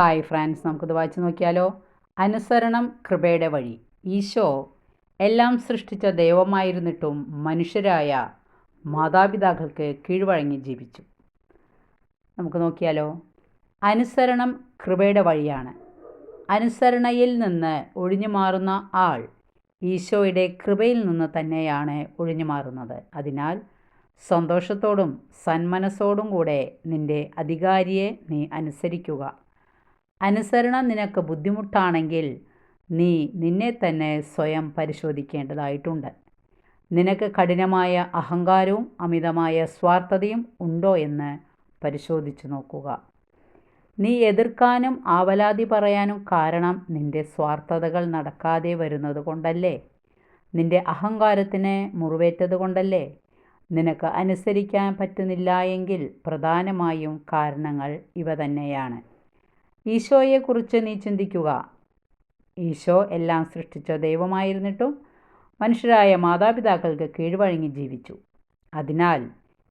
Hi friends നമുക്കിത് വായിച്ചു നോക്കിയാലോ? അനുസരണം കൃപയുടെ വഴി. ഈശോ എല്ലാം സൃഷ്ടിച്ച ദൈവമായിരുന്നിട്ടും മനുഷ്യരായ മാതാപിതാക്കൾക്ക് കീഴ്വഴങ്ങി ജീവിച്ചു. നമുക്ക് നോക്കിയാലോ? അനുസരണം കൃപയുടെ വഴിയാണ്. അനുസരണയിൽ നിന്ന് ഒഴിഞ്ഞു മാറുന്ന ആൾ ഈശോയുടെ കൃപയിൽ നിന്ന് തന്നെയാണ് ഒഴിഞ്ഞു മാറുന്നത് അതിനാൽ സന്തോഷത്തോടും സന്മനസ്സോടും കൂടെ നിന്റെ അധികാരിയെ നീ അനുസരിക്കുക. അനുസരണം നിനക്ക് ബുദ്ധിമുട്ടാണെങ്കിൽ നീ നിന്നെ തന്നെ സ്വയം പരിശോധിക്കേണ്ടതായിട്ടുണ്ട്. നിനക്ക് കഠിനമായ അഹങ്കാരവും അമിതമായ സ്വാർത്ഥതയും ഉണ്ടോ എന്ന് പരിശോധിച്ചു നോക്കുക. നീ എതിർക്കാനും ആവലാതി പറയാനും കാരണം നിന്റെ സ്വാർത്ഥതകൾ നടക്കാതെ വരുന്നത് കൊണ്ടല്ലേ? നിന്റെ അഹങ്കാരത്തിന് മുറിവേറ്റത് കൊണ്ടല്ലേ? നിനക്ക് അനുസരിക്കാൻ പറ്റുന്നില്ല എങ്കിൽ പ്രധാനമായും കാരണങ്ങൾ ഇവ തന്നെയാണ്. ഈശോയെക്കുറിച്ച് നീ ചിന്തിക്കുക. ഈശോ എല്ലാം സൃഷ്ടിച്ച ദൈവമായിരുന്നിട്ടും മനുഷ്യരായ മാതാപിതാക്കൾക്ക് കീഴ്വഴങ്ങി ജീവിച്ചു. അതിനാൽ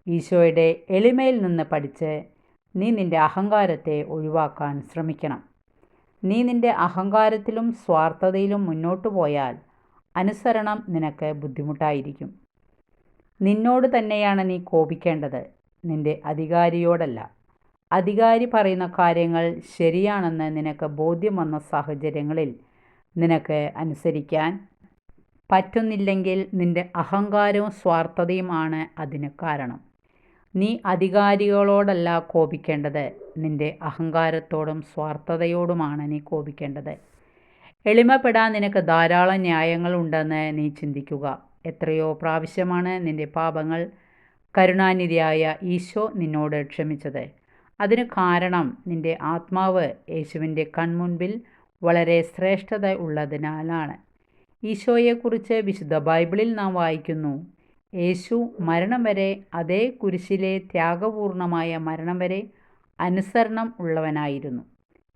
ഈശോയുടെ എളിമയിൽ നിന്ന് പഠിച്ച് നീ നിന്റെ അഹങ്കാരത്തെ ഒഴിവാക്കാൻ ശ്രമിക്കണം. നീ നിന്റെ അഹങ്കാരത്തിലും സ്വാർത്ഥതയിലും മുന്നോട്ടു പോയാൽ അനുസരണം നിനക്ക് ബുദ്ധിമുട്ടായിരിക്കും. നിന്നോട് തന്നെയാണ് നീ കോപിക്കേണ്ടത്. നിന്റെ അധികാരിയോടല്ല. അധികാരി പറയുന്ന കാര്യങ്ങൾ ശരിയാണെന്ന് നിനക്ക് ബോധ്യം വന്ന സാഹചര്യങ്ങളിൽ നിനക്ക് അനുസരിക്കാൻ പറ്റുന്നില്ലെങ്കിൽ നിന്റെ അഹങ്കാരവും സ്വാർത്ഥതയുമാണ് അതിന് കാരണം. നീ അധികാരികളോടല്ല കോപിക്കേണ്ടത് നിന്റെ അഹങ്കാരത്തോടും സ്വാർത്ഥതയോടുമാണ് നീ കോപിക്കേണ്ടത്. എളിമപ്പെടാൻ നിനക്ക് ധാരാളം ന്യായങ്ങളുണ്ടെന്ന് നീ ചിന്തിക്കുക. എത്രയോ പ്രാവശ്യമാണ് നിന്റെ പാപങ്ങൾ കരുണാനിധിയായ ഈശോ നിന്നോട് ക്ഷമിച്ചത്. അതിന് കാരണം നിന്റെ ആത്മാവ് യേശുവിന്റെ കൺമുൻപിൽ വളരെ ശ്രേഷ്ഠത ഉള്ളതിനാലാണ്. ഈശോയെക്കുറിച്ച് വിശുദ്ധ ബൈബിളിൽ നാം വായിക്കുന്നു യേശു മരണം വരെ അതേ കുരിശിലെ ത്യാഗപൂർണമായ മരണം വരെ അനുസരണം ഉള്ളവനായിരുന്നു.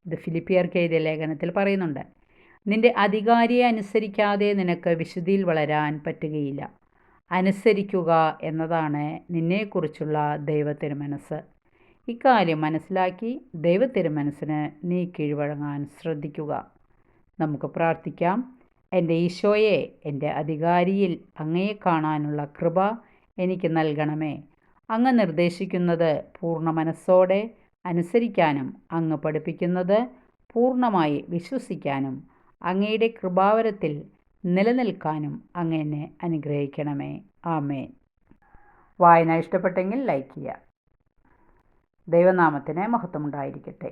ഇത് ഫിലിപ്പിയർക്ക് എഴുതിയ ലേഖനത്തിൽ പറയുന്നുണ്ട് നിന്റെ അധികാരിയെ അനുസരിക്കാതെ നിനക്ക് വിശുദ്ധിയിൽ വളരാൻ പറ്റുകയില്ല. അനുസരിക്കുക എന്നതാണ് നിന്നെക്കുറിച്ചുള്ള ദൈവത്തിരുമനസ് ഇക്കാര്യം മനസ്സിലാക്കി ദൈവത്തിരുമനസ്സിന് നീ കീഴ്വഴങ്ങാൻ ശ്രദ്ധിക്കുക. നമുക്ക് പ്രാർത്ഥിക്കാം. എന്റെ ഈശോയെ എന്റെ അധികാരിയിൽ അങ്ങയെ കാണാനുള്ള കൃപ എനിക്ക് നൽകണമേ. അങ്ങ് നിർദ്ദേശിക്കുന്നത് പൂർണ മനസ്സോടെ അനുസരിക്കാനും അങ്ങ് പഠിപ്പിക്കുന്നത് പൂർണമായി വിശ്വസിക്കാനും അങ്ങയുടെ കൃപാവരത്തിൽ നിലനിൽക്കാനും അങ്ങ് എന്നെ അനുഗ്രഹിക്കണമേ. ആമേ വായന ഇഷ്ടപ്പെട്ടെങ്കിൽ ലൈക്ക് ചെയ്യുക. ദൈവനാമത്തിന് മഹത്വമുണ്ടായിരിക്കട്ടെ.